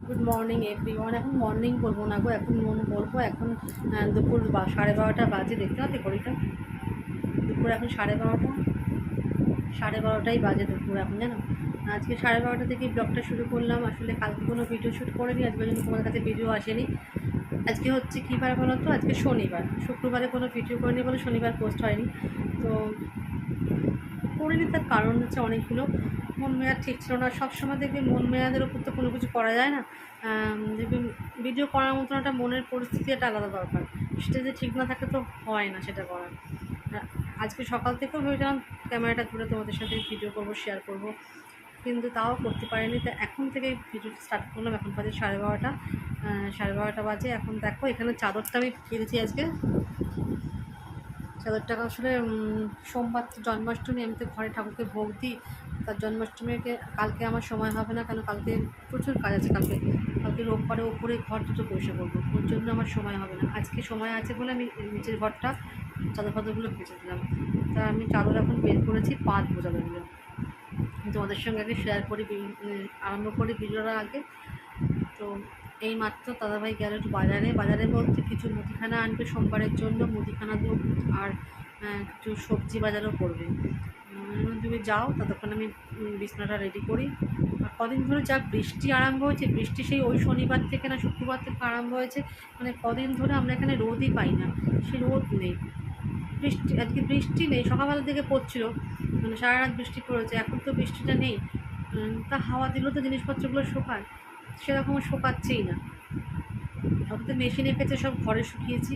Good morning everyone এখন morning বলব না গো, এখন মন বলব। এখন দুপুর সাড়ে বারোটা বাজে, দেখতে পাচ্ছি ঘড়িটা? দুপুর এখন সাড়ে বারোটা। সাড়ে বারোটাই বাজে দুপুর এখন, জানো? আজকে সাড়ে বারোটা থেকে ব্লগটা শুরু করলাম। আসলে কালকে কোনো ভিডিও শ্যুট করিনি, আজকে জন্য তোমার কাছে ভিডিও আসেনি। আজকে হচ্ছে কী বার বলো তো? আজকে শনিবার। শুক্রবারে কোনো ভিডিও করিনি বলে শনিবার পোস্ট হয়নি। তো, করিনি তার কারণ হচ্ছে অনেকগুলো। মন মেয়াদ ঠিক ছিল না, সবসময় দেখবি মন মেয়াদের উপর তো কোনো কিছু করা যায় না। দেখবি ভিডিও করার মতন একটা মনের পরিস্থিতি একটা আলাদা দরকার। সেটা যে ঠিক না থাকে তো হয় না সেটা করার। আজকে সকাল থেকেও ভেবেছিলাম ক্যামেরাটা ধরে তোমাদের সাথে ভিডিও করব শেয়ার করব। কিন্তু তাও করতে পারিনি। তো এখন থেকে ভিডিও স্টার্ট করলাম। এখন বাজে সাড়ে বারোটা। সাড়ে বারোটা বাজে। এখন দেখো, এখানে চাদরটা আমি কিনেছি আজকে। চাদরটা আসলে সোমবার জন্মাষ্টমী, আমি তো ঘরে ঠাকুরকে ভোগ দিই। তার জন্মাষ্টমীকে কালকে আমার সময় হবে না কেন কালকে প্রচুর কাজ আছে, কালকে কালকে রোববারে ওপরে ঘর দুটো পয়সা করব, ওর জন্য আমার সময় হবে না। আজকে সময় আছে বলে আমি নিচের ঘরটা চাদর ফাদরগুলো ভেজে দিলাম। তা আমি চাদর এখন বের করেছি, পাঁচ বোঝাবেগুলো তোমাদের সঙ্গে আগে শেয়ার করি আরম্ভ করি ভিডিওটা আগে। তো এই মাত্র দাদাভাই গেল একটু বাজারে। বাজারে বলতে কিছু মুদিখানা আনবে সোমবারের জন্য, মুদিখানা আর কিছু সবজি বাজারও করবে। তুমি যাও, ততক্ষণ আমি বিছনাটা রেডি করি। আর কদিন ধরে যা বৃষ্টি আরম্ভ হয়েছে, বৃষ্টি সেই ওই শনিবার থেকে না, শুক্রবার থেকে আরম্ভ হয়েছে। মানে কদিন ধরে আমরা এখানে রোদই পাই না, সে রোদ নেই। বৃষ্টি, আজকে বৃষ্টি নেই, সকালবেলা থেকে পড়ছিল। মানে সারা রাত বৃষ্টি পড়েছে, এখন তো বৃষ্টিটা নেই। তা হাওয়া দিলেও তো জিনিসপত্রগুলো শোকায়, সেরকম শোকাচ্ছেই না। সব তো মেশিনে কেচে সব ঘরে শুকিয়েছি।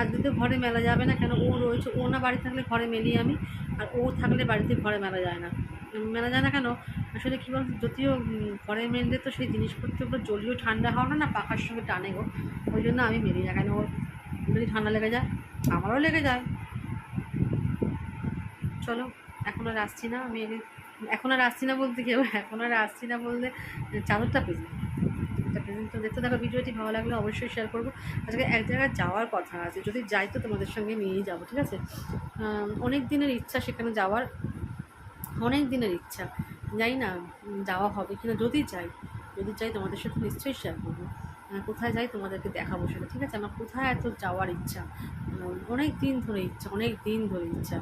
আজকে তো ঘরে মেলা যাবে না, কেন ও রয়েছে, ও না বাড়ি থাকলে ঘরে মেলি আমি। আর ও থাকলে বাড়িতে ঘরে মেলা যায় না। মেলা যায় না কেন? আসলে কী বলতো, যদিও ঘরে মেললে তো সেই জিনিসপত্রগুলো জলীয় ঠান্ডা হওয়া না পাখার সঙ্গে টানে গো। ওই জন্য আমি মেলি না কেন? ওর যদি ঠান্ডা লেগে যায়, আমারও লেগে যায়। চলো, এখন আর আসছি না, আমি এখন আর আসছি না বলতে কেউ এখন আর আসছি না বলতে চাদরটা পেয়ে প্রেজেন্ট তো দেখতে দেখো ভিডিওটি ভালো লাগলে অবশ্যই শেয়ার করব। আজকে এক জায়গায় যাওয়ার কথা আছে, যদি যাই তো তোমাদের সঙ্গে নিয়েই যাব, ঠিক আছে? অনেক দিনের ইচ্ছা সেখানে যাওয়ার, অনেক দিনের ইচ্ছা। যাই না যাওয়া হবে কিনা, যদি যাই যদি যাই তোমাদের সাথে নিশ্চয়ই শেয়ার করব। কোথায় যাই তোমাদেরকে দেখাবো সেটা, ঠিক আছে? আমার কোথায় এত যাওয়ার ইচ্ছা? অনেক দিন ধরে ইচ্ছা, অনেক দিন ধরে ইচ্ছা।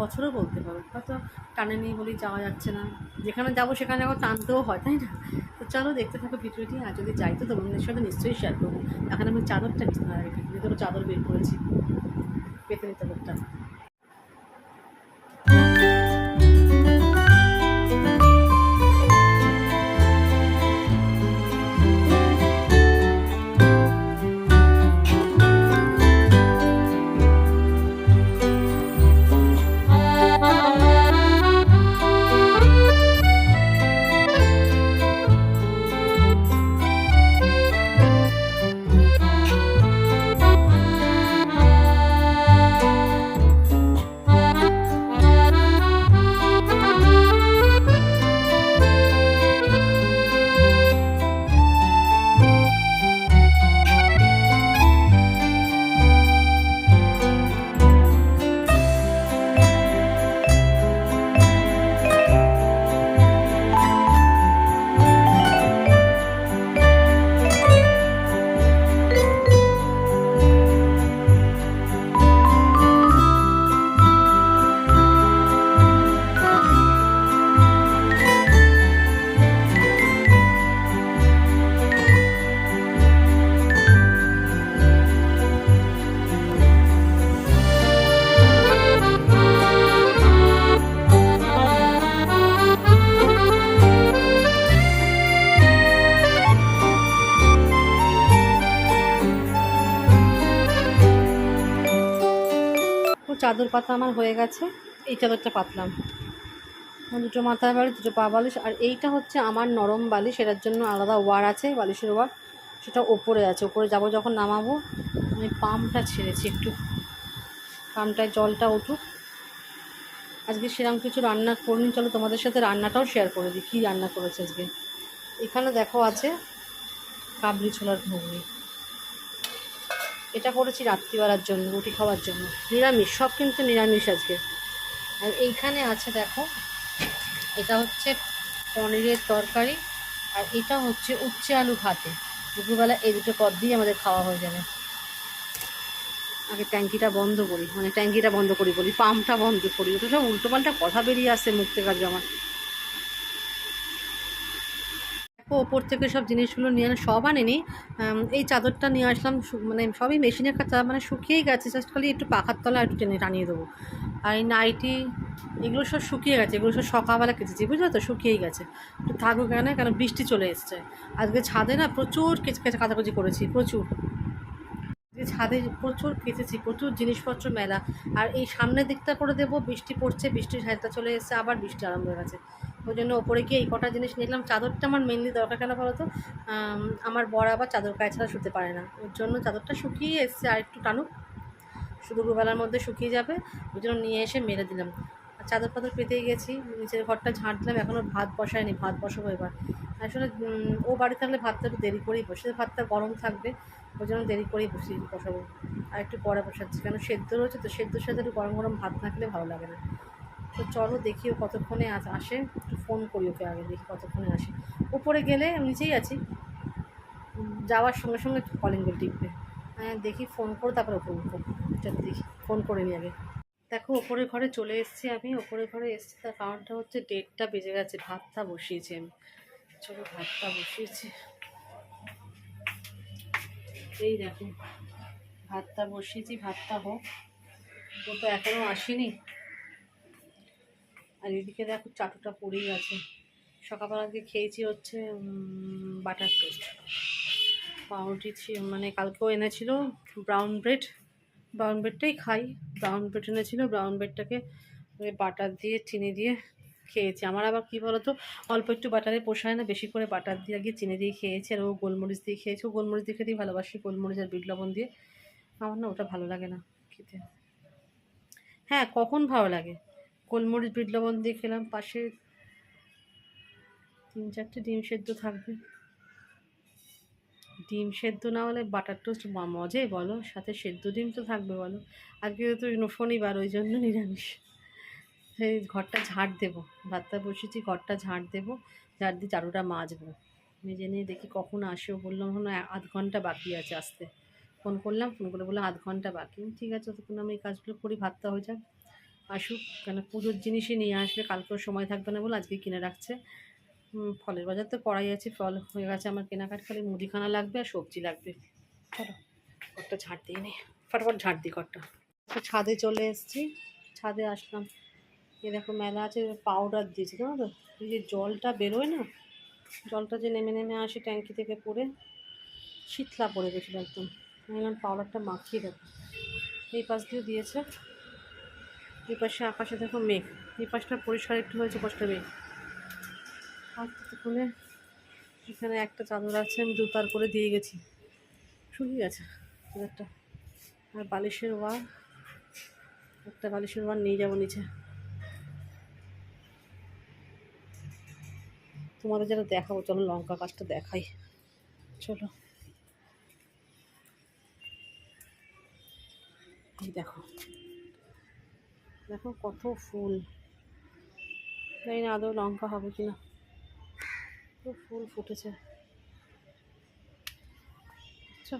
বছরও বলতে পারো হয়তো টানে নিয়ে বলেই যাওয়া যাচ্ছে না। যেখানে যাব সেখানে যাব টানতেও হয়, তাই না? তো চলো দেখতে থাকো ভিডিওটি, আর যদি যাই তো তোমাদের সাথে নিশ্চয়ই শেয়ার করব। এখন আমি চাদরটা বিছানা রেখে ভিতরে চাদর বের করেছি। পেতে নিতে চাদরটা চাদর পাতা আমার হয়ে গেছে, এই চাদরটা পাতলাম। দুটো মাথার বালিশ দুটো পা বালিশ, আর এইটা হচ্ছে আমার নরম বালিশ, এটার জন্য আলাদা ওয়ার আছে, বালিশের ওয়ার। সেটা ওপরে আছে, ওপরে যাব যখন নামাবো, আমি পাম্পটা ছেড়েছি একটু। পাম্পটায় জলটা উঠুক। আজকে সেরকম কিছু রান্না করিনি, চলো তোমাদের সাথে রান্নাটাও শেয়ার করে দিই, কী রান্না করেছে আজকে। এখানে দেখো আছে কাবলি ছোলার ঘুগনি। এটা করেছি রাত্রিবেলার জন্য, রুটি খাওয়ার জন্য। নিরামিষ, সব কিন্তু নিরামিষ আজকে। আর এইখানে আছে, দেখো, এটা হচ্ছে পনিরের তরকারি, আর এটা হচ্ছে উচ্ছে আলু ভাতে। দুপুরবেলা এই দুটো পদ দিয়ে আমাদের খাওয়া হয়ে যাবে। আগে ট্যাঙ্কিটা বন্ধ করি মানে ট্যাঙ্কিটা বন্ধ করি বলি, পাম্পটা বন্ধ করি ওটা সব উল্টোপাল্টা কথা বেরিয়ে আসছে মুখ থেকে আমার। দেখো ওপর থেকে সব জিনিসগুলো নিয়ে আনা, সব আনেনি। এই চাদরটা নিয়ে আসলাম মানে সবই মেশিনের কাছে মানে শুকিয়েই গেছে জাস্ট খালি একটু পাখার তলা একটু টেনে টানিয়ে দেবো। আর এই নাইটি, এগুলো সব শুকিয়ে গেছে, এগুলো সব সকালবেলা কেচেছি, বুঝলো তো? শুকিয়েই গেছে। একটু থাকুক কেন কেন বৃষ্টি চলে এসছে। আজকে ছাদে না প্রচুর কেচে কেচে কাচাকুচি করেছি, প্রচুর। ছাদে প্রচুর কেচেছি, প্রচুর জিনিসপত্র মেলা। আর এই সামনের দিকটা করে দেবো, বৃষ্টি পড়ছে, বৃষ্টির হালটা চলে এসছে, আবার বৃষ্টি আরম্ভ হয়ে গেছে। ওই জন্য ওপরে গিয়ে এই কটা জিনিস নিলাম চাদরটা আমার মেনলি দরকার কেন বলো তো? আমার বর আবার চাদর গায়ে ছাড়া শুতে পারে না। ওর জন্য চাদরটা শুকিয়ে এসছে আর একটু টানুক। শুধু দুবেলার মধ্যে শুকিয়ে যাবে। ওই জন্য নিয়ে এসে মেরে দিলাম। আর চাদর ফাদর পেতেই গেছি। নিচের ঘরটা ঝাঁট দিলাম। এখনও ভাত বসায়নি। ভাত বসাবো এবার। আসলে ও বাড়ি থাকলে ভাতটা একটু দেরি করেই বসে। ভাতটা গরম থাকবে। ওই জন্য দেরি করেই বসি, বসাবো। আর একটু পরে বসাচ্ছি। কেন সেদ্ধ রয়েছে তো সেদ্ধ সাথে একটু গরম গরম ভাত খেলে ভালো লাগে না। তো চলো দেখি ও কতক্ষণে আস- একটু ফোন করি ওকে আগে, দেখি কতক্ষণে আসে। উপরে গেলে নিচেই আছি। যাওয়ার সঙ্গে সঙ্গে কলিং বেল টিপবে। হ্যাঁ দেখি ফোন করে, তারপরে ওপরে উঠবো চল দেখি ফোন করে নি আগে। দেখো, ওপরের ঘরে চলে এসেছি আমি। ওপরের ঘরে এসেছি, তার কারণটা হচ্ছে ডেটটা বেজে গেছে, ভাতটা বসিয়েছি আমি। চলো, ভাতটা বসিয়েছি। এই দেখো, ভাতটা বসিয়েছি, ভাতটা হোক। ও তো এখনও আসেনি। আর এদিকে দেখো চাটুটা পড়েই আছে। সকালবেলা আজকে খেয়েছি হচ্ছে বাটার টোস্ট পাউরুটি মানে কালকেও এনেছিল ব্রাউন ব্রেড ব্রাউন ব্রেডটাই খাই। ব্রাউন ব্রেড এনেছিল ব্রাউন ব্রেডটাকে বাটার দিয়ে, চিনি দিয়ে খেয়েছি। আমার আবার কী বলতো, অল্প একটু বাটারে পোষায় না, বেশি করে বাটার দিয়ে গিয়ে চিনি দিয়ে খেয়েছি, আর ও গোলমরিচ দিয়ে খেয়েছি। ও গোলমরিচ দিয়ে খেতেই ভালোবাসি, গোলমরিচ আর বিট লবণ দিয়ে। আমার না ওটা ভালো লাগে না খেতে। হ্যাঁ কখন ভালো লাগে? গোলমরিচ, বিট, লবণ দিয়ে খেলাম। পাশে তিন চারটে ডিম সেদ্ধ থাকবে। ডিম সেদ্ধ না হলে বাটার টোস্ট মজাই বলো। সাথে সেদ্ধ ডিম তো থাকবে বলো। আজকে তো শনিবার ওই জন্য নিরামিষ। সেই ঘরটা ঝাড় দেবো। ভাতটা বসেছি, ঘরটা ঝাড় দেবো। ঝাড় দিয়ে চারুটা মাজবো। মেজে নিয়ে দেখি কখন আসে। ও বললাম হলো আধ ঘণ্টা বাকি আছে আসতে। ফোন করলাম, ফোন করে বললাম আধ ঘণ্টা বাকি। ঠিক আছে, ততক্ষণ আমি এই কাজগুলো করি, ভাতটা হয়ে যাক। আসুক, কেন পুজোর জিনিসই নিয়ে আসবে, কালকেও সময় থাকবে না বলে আজকে কিনে রাখছে। ফলের বাজার তো করাই আছে, ফল হয়ে গেছে আমার কেনাকাট, খালি মুদিখানা লাগবে আর সবজি লাগবে। চলো, ঘরটা ঝাঁট দিয়ে নি, ফটাফট ঝাড় দিই ঘরটা। ছাদে চলে এসেছি, ছাদে আসলাম। এ দেখো মেলা আছে পাউডার দিয়েছে, জানো তো? এই যে জলটা বেরোয় না, জলটা যে নেমে নেমে আসে ট্যাঙ্কি থেকে পড়ে, শীতলা পড়ে গেছিল একদম। আমি পাউডারটা মাখিয়ে দেবো এই পাশ দিয়ে দিয়েছে এই পাশে আকাশে দেখো মেঘ। এই পাশটা পরিষ্কার একটু হয়েছে পাশটা মেঘ। আর কতক্ষণে এখানে একটা চাদর আছে, আমি দুতার করে দিয়ে গেছি। শুকিয়ে গেছে একটা আর বালিশের ওয়ার একটা বালিশের ওয়ার নিয়ে যাব নিচে। তোমাদের যেটা দেখাবো, চলো লঙ্কা গাছটা দেখাই। চলো। দেখো। দেখো কত ফুল। জানি না আদৌ লঙ্কা হবে কিনা। খুব ফুল ফুটেছে। বুঝছ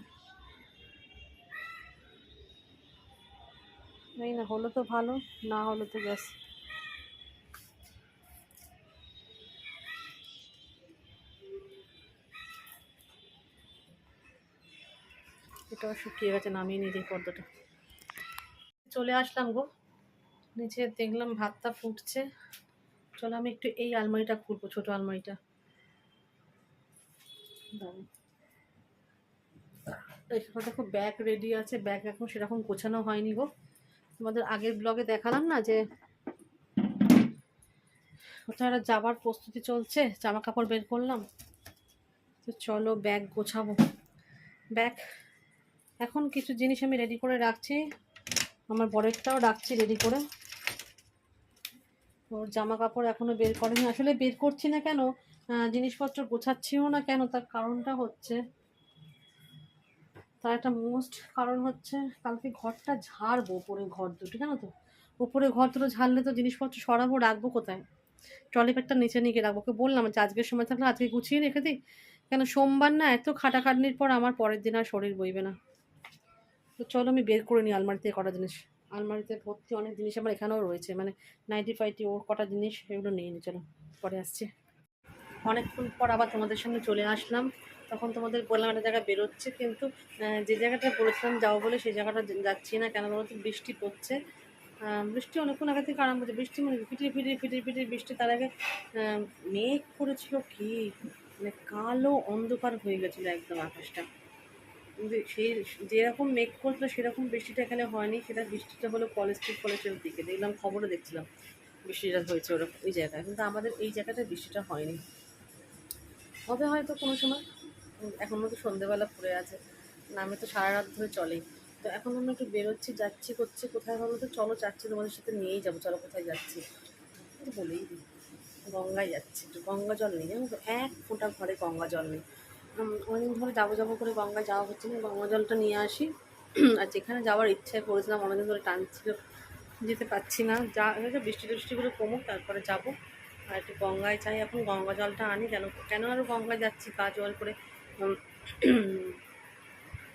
জানি না, হলো তো ভালো, না হলো তো ব্যাস। এটাও শুকিয়ে গেছে নামিয়ে নিয়ে পর্দাটা। চলে আসলাম গো। নিচে দেখলাম ভাতটা ফুটছে। চলো আমি একটু এই আলমারিটা খুলবো, ছোটো আলমারিটা। এখানে দেখো ব্যাগ রেডি আছে ব্যাগ এখন সেরকম গোছানো হয়নি গো। তোমাদের আগের ব্লগে দেখালাম না যে একটা যাবার প্রস্তুতি চলছে জামা কাপড় বের করলাম। তো চলো ব্যাগ গোছাবো। ব্যাগ এখন কিছু জিনিস আমি রেডি করে রাখছি। আমার বরেরটাও রাখছি রেডি করে। ওর জামা কাপড় এখনও বের করেনি। আসলে বের করছি না কেন? জিনিসপত্র গোছাচ্ছিও না কেন? তার কারণটা হচ্ছে, তার একটা মোস্ট কারণ হচ্ছে কালকে ঘরটা ঝাড়বো উপরে ঘর দুটো, জানো তো? উপরে ঘর দুটো ঝাড়লে তো জিনিসপত্র সরাবো, রাখব কোথায়? ট্রলি ব্যাগটা নিচে নিয়ে গিয়ে রাখব। ওকে বললাম যে আজকের সময় থাকলে আজকে গুছিয়ে রেখে দিই? কেন, সোমবার না এত খাটাখাটনির পর আমার পরের দিন আর শরীর বইবে না। তো চলো আমি বের করে নিই আলমারিতে কটা জিনিস। আলমারিতে ভর্তি অনেক জিনিস আমার এখানেও রয়েছে। মানে নাইনটি ফাইভটি ওর কটা জিনিস এগুলো নিয়ে নিই চলো পরে আসছে। অনেকক্ষণ পর আবার তোমাদের সামনে চলে আসলাম। তখন তোমাদের বললাম একটা জায়গায় বেরোচ্ছে, কিন্তু যে জায়গাটা বলেছিলাম যাও বলে সেই জায়গাটা যাচ্ছি না কেন বলতো, বৃষ্টি পড়ছে। বৃষ্টি অনেকক্ষণ আগে থেকে আরাম হচ্ছে। বৃষ্টি মানে ফিটিয়ে ফিটিয়ে ফিটিয়ে ফিটিয়ে বৃষ্টি তার আগে মেঘ করেছিল কি? মানে কালো অন্ধকার হয়ে গেছিল একদম আকাশটা। সেই যেরকম মেঘ করছিল, সেরকম বৃষ্টিটা এখানে হয়নি। সেটা বৃষ্টিটা হলো কলেজ স্ট্রিট কলেজের দিকে। দেখলাম খবরে দেখছিলাম বৃষ্টিটা হয়েছে ওরকম ওই জায়গায়। কিন্তু আমাদের এই জায়গাটা বৃষ্টিটা হয়নি। হবে হয়তো কোনো সময়। এখনও তো সন্ধেবেলা পড়ে আছে। নামে তো সারা রাত ধরে চলেই তো এখন আমরা একটু বেরোচ্ছি, যাচ্ছি, করছি। কোথায় ভাবো তো? চলো যাচ্ছি তোমাদের সাথে, নিয়েই যাব। চলো, কোথায় যাচ্ছি? বলেই দিই। গঙ্গায় যাচ্ছি একটু। গঙ্গা জল নেই। জানো তো, এক ফোঁটা ঘরে গঙ্গা জল নেই। অনেকদিন ধরে যাব যাব করে গঙ্গায় যাওয়া হচ্ছে না, গঙ্গা জলটা নিয়ে আসি। আর যেখানে যাওয়ার ইচ্ছায় করেছিলাম, অনেকদিন ধরে টানছিল, যেতে পারছি না। যা বৃষ্টি টিষ্টিগুলো কমুক, তারপরে যাব। আর একটু গঙ্গায় চাই, এখন গঙ্গা জলটা আনি। কেন কেন আরও গঙ্গায় যাচ্ছি? গা জল করে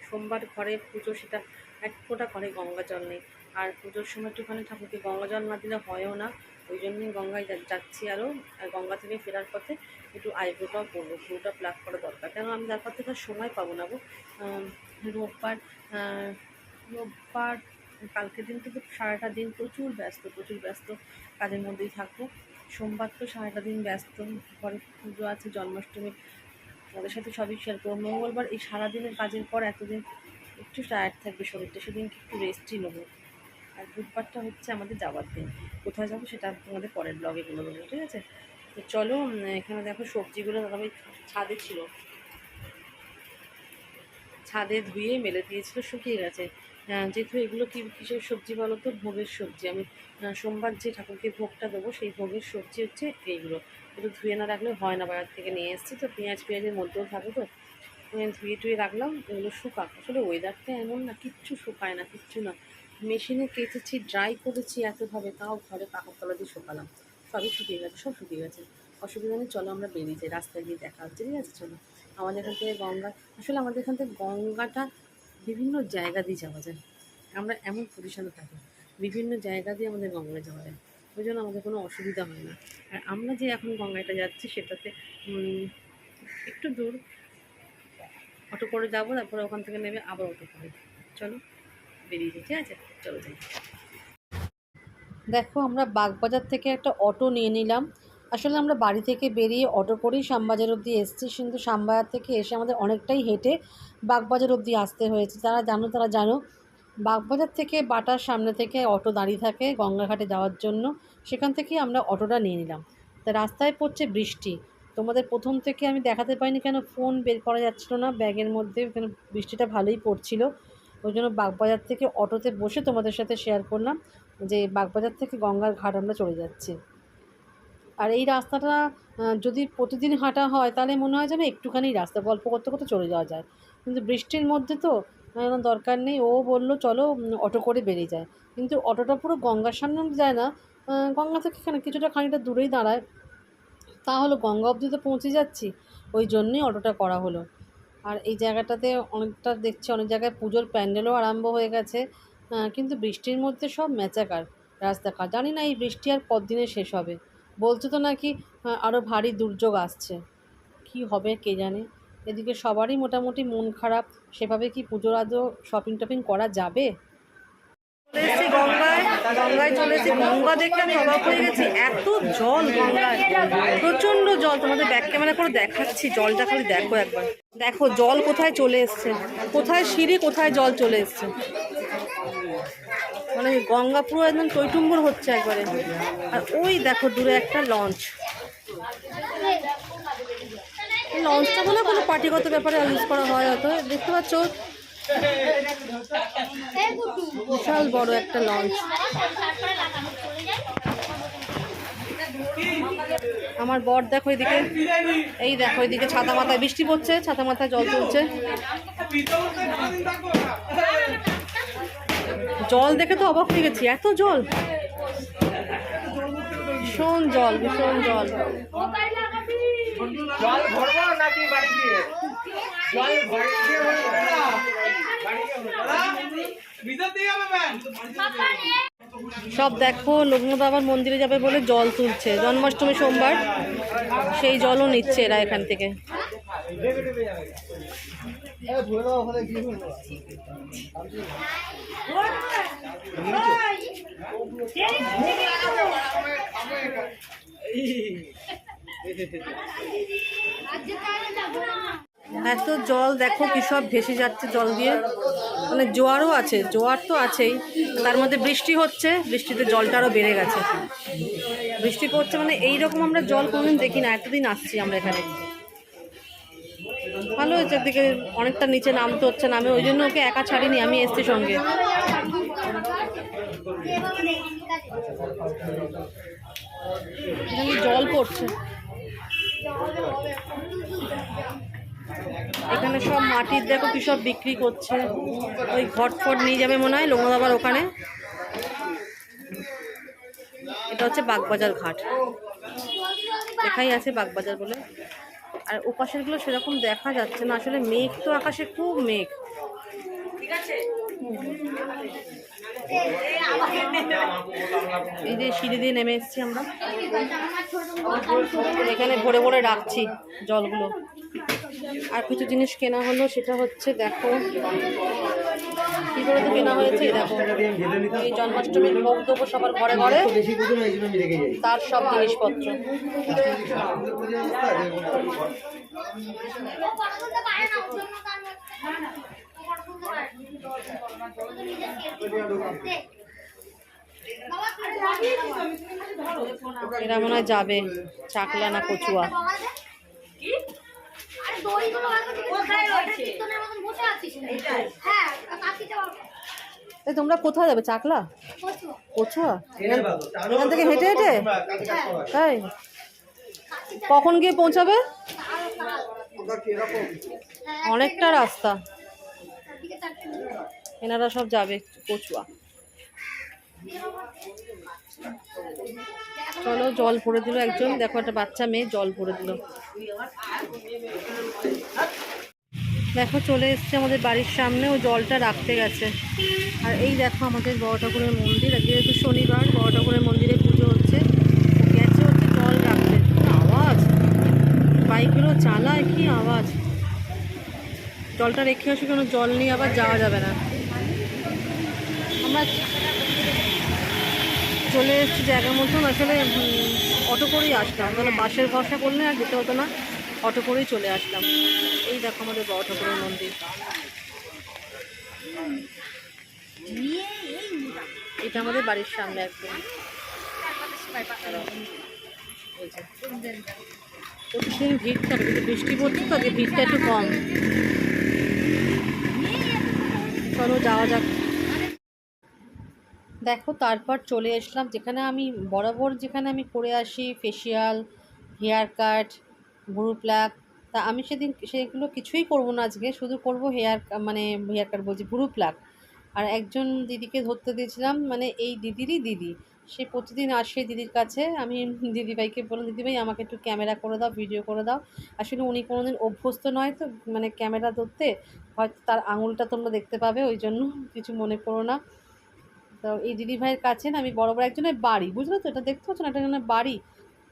সোমবার ঘরে পুজো, সেটা এক ফোঁটা ঘরে গঙ্গা জল নেই। আর পুজোর সময় একটুখানি ঠাকুরকে গঙ্গা জল না দিলে হয়ও না। ওই জন্যই গঙ্গায় যাচ্ছি আরও আর গঙ্গা থেকে ফেরার পথে একটু আইব্রোটাও করব ভ্রুটা প্লাক করা দরকার। কেন আমি তারপর থেকে সময় পাবো না গো। রোববার রোববার, কালকের দিন কিন্তু সারাটা দিন প্রচুর ব্যস্ত প্রচুর ব্যস্ত কাজের মধ্যেই থাকব। সোমবার তো সারাটা দিন ব্যস্ত, ঘরে পুজো আছে, জন্মাষ্টমী ওদের সাথে সবই শেয়ার করব। মঙ্গলবার এই সারাদিনের কাজের পর এতদিন একটু টায়ার্ড থাকবে শরীরটা সেদিন একটু রেস্টই নেব। আর বুধবারটা হচ্ছে আমাদের যাওয়ার দিন। কোথায় যাব সেটা তোমাদের পরের ব্লগে বলে দেবো, ঠিক আছে? তো চলো এখানে দেখো সবজিগুলো দাদাভাই ছাদে ছিল। ছাদে ধুয়ে মেলে দিয়েছিল শুকিয়ে গেছে। যেহেতু এগুলো কি, কিসের সবজি বলো তো? ভোগের সবজি। আমি সোমবার যে ঠাকুরকে ভোগটা দেবো, সেই ভোগের সবজি হচ্ছে এইগুলো। একটু ধুয়ে না রাখলে হয় না, বাজার থেকে নিয়ে এসেছি। তো পেঁয়াজ পেঁয়াজের মধ্যেও থাকে তো। ধুয়ে টুয়ে রাখলাম, এগুলো শুকাক। আসলে ওয়েদারটা এমন না, কিচ্ছু শুকায় না, কিচ্ছু না। মেশিনে কেটেছি ড্রাই করেছি, এতভাবে তাও ঘরে কাপড় তলা দিয়ে শুকালাম। সবই শুকিয়ে গেছে, সব শুকিয়ে গেছে। অসুবিধা নেই, চলো আমরা বেরিয়ে যাই, রাস্তায় গিয়ে দেখা হচ্ছে, ঠিক আছে, চলো। আমাদের এখান থেকে গঙ্গা, আসলে আমাদের এখান থেকে গঙ্গাটা বিভিন্ন জায়গা দিয়ে যাওয়া যায়। আমরা এমন পজিশনে থাকি, বিভিন্ন জায়গা দিয়ে আমাদের গঙ্গায় যাওয়া যায়। ওই জন্য আমাদের কোনো অসুবিধা হয় না। আর আমরা যে এখন গঙ্গাটা যাচ্ছি, সেটাতে একটু দূর, অটো করে যাব, তারপরে ওখান থেকে নেবে আবার অটো করে চলো। বেরিয়ে যাই ঠিক আছে চলো যাই। দেখো, আমরা বাগবাজার থেকে একটা অটো নিয়ে নিলাম। আসলে আমরা বাড়ি থেকে বেরিয়ে অটো করেই শ্যামবাজার অবধি এসেছি। কিন্তু শ্যামবাজার থেকে এসে আমাদের অনেকটাই হেঁটে বাগবাজার অবধি আসতে হয়েছে। তারা জানো তারা জানো, বাগবাজার থেকে বাটার সামনে থেকে অটো দাঁড়িয়ে থাকে গঙ্গাঘাটে যাওয়ার জন্য। সেখান থেকেই আমরা অটোটা নিয়ে নিলাম। তা রাস্তায় পড়ছে বৃষ্টি। তোমাদের প্রথম থেকে আমি দেখাতে পাইনি কেন, ফোন বের করা যাচ্ছিল না। ব্যাগের মধ্যে কেন বৃষ্টিটা ভালোই পড়ছিল। ওই জন্য বাগবাজার থেকে অটোতে বসে তোমাদের সাথে শেয়ার করলাম যে বাগবাজার থেকে গঙ্গার ঘাট আমরা চলে যাচ্ছি। আর এই রাস্তাটা যদি প্রতিদিন হাঁটা হয়, তাহলে মনে হয় যেন একটুখানি রাস্তা গল্প করতে করতে চলে যাওয়া যায়। কিন্তু বৃষ্টির মধ্যে তো দরকার নেই। ও বলল, চলো অটো করে বেরিয়ে যায়। কিন্তু অটোটা পুরো গঙ্গার সামনে যায় না। গঙ্গা থেকে এখানে কিছুটা খানিকটা দূরেই দাঁড়ায়। তা হলো গঙ্গা অবধি তো পৌঁছে যাচ্ছি। ওই জন্যই অটোটা করা হলো। আর এই জায়গাটাতে অনেকটা দেখছি অনেক জায়গায় পুজোর প্যান্ডেলও আরম্ভ হয়ে গেছে কিন্তু বৃষ্টির মধ্যে সব ম্যাচাকার, রাস্তাঘাট। জানি না এই বৃষ্টি আর কদিনে শেষ হবে। বলছে তো নাকি আরও ভারী দুর্যোগ আসছে। কি হবে কে জানে? এদিকে সবারই মোটামুটি মন খারাপ। সেভাবে কি পুজোর আদৌ শপিং টপিং করা যাবে? এসেছি গঙ্গায় গঙ্গায় চলে এসেছি গঙ্গা দেখে আমি অবাক হয়ে গেছি। এত জল গঙ্গায়। প্রচণ্ড জল। তোমাদের ব্যাক ক্যামেরা করে দেখাচ্ছি। জলটা খালি দেখো একবার। দেখো, জল কোথায় চলে এসছে? কোথায় সিঁড়ি, কোথায় জল চলে এসছে? মানে গঙ্গা পুরো একদম টইটুম্বুর হচ্ছে একবারে। আর ওই দেখো, দূরে একটা লঞ্চ। লঞ্চটা বলে কোনো পার্টিগত ব্যাপারে ইউজ করা হয় হয়তো দেখতে পাচ্ছ? বিশাল বড় একটা লঞ্চ। আমার বর দেখো এদিকে। এই দেখো এদিকে ছাতা মাথায় বৃষ্টি পড়ছে, ছাতা মাথায় জল চলছে জল দেখে তো অবাক হয়ে গেছি, এত জল। ভীষণ জল ভীষণ জল। জল ভরবো নাকি জল বাড়ি সব দেখো লোকনাথ বাবার মন্দিরে যাবে বলে জল তুলছে। জন্মাষ্টমী সোমবার, সেই জলও নিচ্ছে এরা এখান থেকে। এত জল দেখো কি সব ভেসে যাচ্ছে জল দিয়ে। মানে জোয়ারও আছে, জোয়ার তো আছেই। তার মধ্যে বৃষ্টি হচ্ছে, বৃষ্টিতে জলটা আরও বেড়ে গেছে। বৃষ্টি পড়ছে মানে এই রকম আমরা জল কোনোদিন দেখি না, এতদিন আসছি আমরা এখানে। ভালো হয়েছে একদিকে অনেকটা নিচে নামতে হচ্ছে নামে ওই জন্য ওকে একা ছাড়িনি, আমি এসছি সঙ্গে। জল পড়ছে। এখানে সব মাটির দেখো কি সব বিক্রি করছে। ওই ঘট ফট নিয়ে যাবে মনে হয় লোকনাথ ওখানে। এটা হচ্ছে বাগবাজার ঘাট। দেখাই আছে বাগবাজার বলে। আর ওপাশেরগুলো সেরকম দেখা যাচ্ছে না। আসলে মেঘ তো আকাশে খুব মেঘ। এই যে সিঁড়ি দিয়ে নেমে এসেছি আমরা। এখানে ভরে ভরে রাখছি জলগুলো। আর কিছু জিনিস কেনা হলো, সেটা হচ্ছে দেখো, কি করে তো কেনা হয়েছে দেখো। এই জন্মাষ্টমীর ভোগ দেবো সবার ঘরে ঘরে, তার সব জিনিসপত্র। এরা মনে হয় যাবে, চাকলা না কচুয়া। হ্যাঁ, এই তোমরা কোথায় যাবে চাকলা? কচুয়া এখান থেকে হেঁটে হেঁটে? তাই? কখন গিয়ে পৌঁছাবে? অনেকটা রাস্তা। এনারা সব যাবে কচুয়া চলো জল ভরে দিল একজন। দেখো একটা বাচ্চা মেয়ে জল ভরে দিল। দেখো চলে এসছে আমাদের বাড়ির সামনে, ও জলটা রাখতে গেছে। আর এই দেখো আমাদের বড় ঠাকুরের মন্দির যেহেতু শনিবার বড় ঠাকুরের মন্দিরে পুজো হচ্ছে, গেছে হচ্ছে জল রাখতে। আওয়াজ? বাইকগুলো চালায়, কি আওয়াজ? জলটা রেখে আসি, কোনো জল নিয়ে আবার যাওয়া যাবে না। আমরা চলে এসেছি জায়গার মতন আসলে অটো করেই আসলাম তাহলে বাসের ভরসা করলে আর যেতে হতো না। অটো করেই চলে আসলাম এই দেখো আমাদের বড় ঠাকুরের মন্দির। এটা আমাদের বাড়ির সামনে একদম। প্রতিদিন ভিড় থাকে, কিন্তু বৃষ্টি পড়ছে তো ভিড়টা একটু কম। চলো যাওয়া যাক। দেখো, তারপর চলে আসলাম যেখানে আমি বরাবর যেখানে আমি করে আসি ফেসিয়াল হেয়ার কাট ভুরু প্লাক তা আমি সেদিন সেগুলো কিছুই করব না আজকে, শুধু করব হেয়ার মানে হেয়ার কাট বলছি ভুরু প্লাক আর একজন দিদিকে ধরতে দিয়েছিলাম মানে এই দিদিরই দিদি। সে প্রতিদিন আসে দিদির কাছে, আমি দিদিভাইকে বললাম, দিদিভাই, আমাকে একটু ক্যামেরা করে দাও ভিডিও করে দাও। আসলে উনি কোনো দিন অভ্যস্ত নয় তো মানে ক্যামেরা ধরতে। হয়তো তার আঙুলটা তোমরা দেখতে পাবে, ওই জন্য কিছু মনে করো না। তো এই দিদিভাইয়ের কাছে না আমি বড় একজনের বাড়ি, বুঝলো তো? এটা দেখতে পাচ্ছ না? এটা একজনের বাড়ি।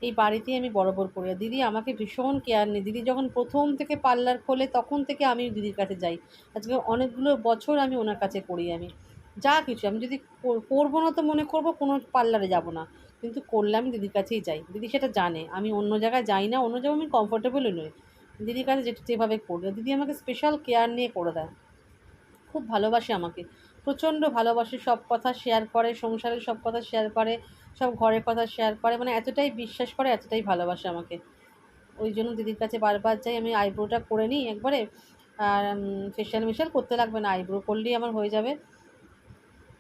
এই বাড়িতেই আমি বরাবর করি। দিদি আমাকে ভীষণ কেয়ার নেই দিদি যখন প্রথম থেকে পার্লার খোলে, তখন থেকে আমি দিদির কাছে যাই। আজকে অনেকগুলো বছর আমি ওনার কাছে করি আমি। যা কিছু, আমি যদি কর- করব না তো মনে করব কোনো পার্লারে যাব না। কিন্তু করলে আমি দিদির কাছেই যাই। দিদি সেটা জানে। আমি অন্য জায়গায় যাই না, অন্য জায়গায় আমি কমফোর্টেবলও নই। দিদির কাছে যেটা যেভাবে করবে দিদি আমাকে স্পেশাল কেয়ার নিয়ে করে দেয়। খুব ভালোবাসে আমাকে। প্রচণ্ড ভালোবাসে, সব কথা শেয়ার করে, সংসারের সব কথা শেয়ার করে, সব ঘরের কথা শেয়ার করে মানে এতটাই বিশ্বাস করে, এতটাই ভালোবাসে আমাকে। ওই জন্য দিদির কাছে বারবার যাই, আমি আইব্রোটা করে নিই একবারে। আর ফেশিয়াল মেশিয়াল করতে লাগবে না আইব্রো করলেই আমার হয়ে যাবে।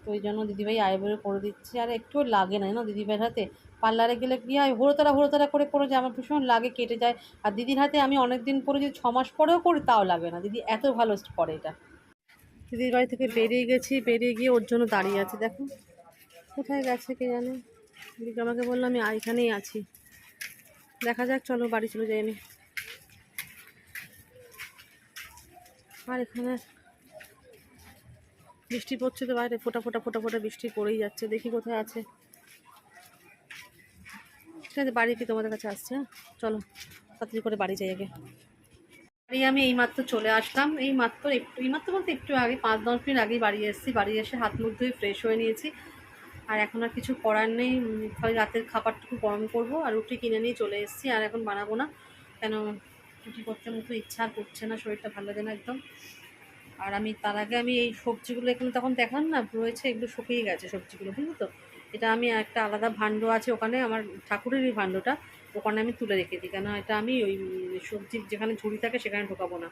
তো ওই জন্য দিদিভাই আইব্রো করে দিচ্ছি, আর একটুও লাগে না, জানো দিদিভাইয়ের হাতে? পার্লারে গেলে কী হয় হুড়োতাড়া হুড়োতাড়া করে করে যে আমার ভীষণ লাগে, কেটে যায়। আর দিদির হাতে আমি অনেক দিন পরে যদি ছ মাস পরেও করি, তাও লাগে না। দিদি এত ভালো করে এটা। দিদির বাড়ি থেকে বেরিয়ে গেছি, বেরিয়ে গিয়ে ওর জন্য দাঁড়িয়ে আছে, দেখো। কোথায় গেছে কে জানে? দিদি আমাকে বলল, আমি এখানেই আছি। দেখা যাক, চলো বাড়ি চলে যাই আমি। আর এখানে বৃষ্টি পড়ছে তো বাইরে, ফোটা ফোটা ফোটা ফোটা বৃষ্টি পড়েই যাচ্ছে, দেখি কোথায় আছে। ঠিক আছে, বাড়ি কি তোমাদের কাছে আসছে? চলো, তাড়াতাড়ি করে বাড়ি যাই আগে। বাড়ি আমি এইমাত্র চলে আসলাম। এই মাত্র একটু এইমাত্র বলতে একটু আগে, পাঁচ দশ মিনিট আগেই বাড়ি এসেছি। বাড়ি এসে হাত মুখ ধুয়ে ফ্রেশ হয়ে নিয়েছি। আর এখন আর কিছু করার নেই। খালি রাতের খাবারটুকু গরম করব আর রুটি কিনে নিয়ে চলে এসেছি। আর এখন বানাবো না। কেন রুটি করতে মতো ইচ্ছা আর করছে না, শরীরটা ভালো লাগে না একদম। আর আমি তার আগে আমি এই সবজিগুলো এখানে তখন দেখান না, রয়েছে, এগুলো শুকিয়ে গেছে সবজিগুলো, বুঝলি তো? এটা আমি একটা আলাদা ভাণ্ড আছে ওখানে, আমার ঠাকুরেরই ভাণ্ডটা, ওখানে আমি তুলে রেখে দিই। কেন এটা আমি ওই সবজি যেখানে ঝুড়ি থাকে সেখানে ঢোকাবো না।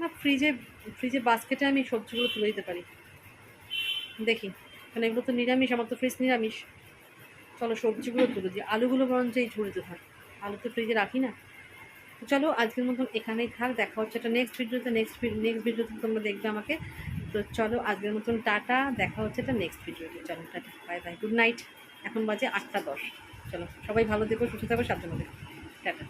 না ফ্রিজে ফ্রিজে বাস্কেটে আমি সবজিগুলো তুলে দিতে পারি। দেখি কারণ এগুলো তো নিরামিষ, আমার তো ফ্রিজ নিরামিষ। চলো সবজিগুলো তুলে দিই। আলুগুলো বরঞ্চ এই ঝুড়িতে থাক আলু তো ফ্রিজে রাখি না। চলো আজকের মতন এখানেই থাক, দেখা হচ্ছে একটা নেক্সট ভিডিওতে নেক্সট নেক্সট ভিডিওতে তোমরা দেখবে আমাকে। তো চলো আজকের মতন টাটা, দেখা হচ্ছে এটা নেক্সট ভিডিওতে চলো, tata bye bye good night এখন বাজে আটটা দশ। চলো, সবাই ভালো দেখো সুস্থ থাকো, সাবধানে দেখো টাটা।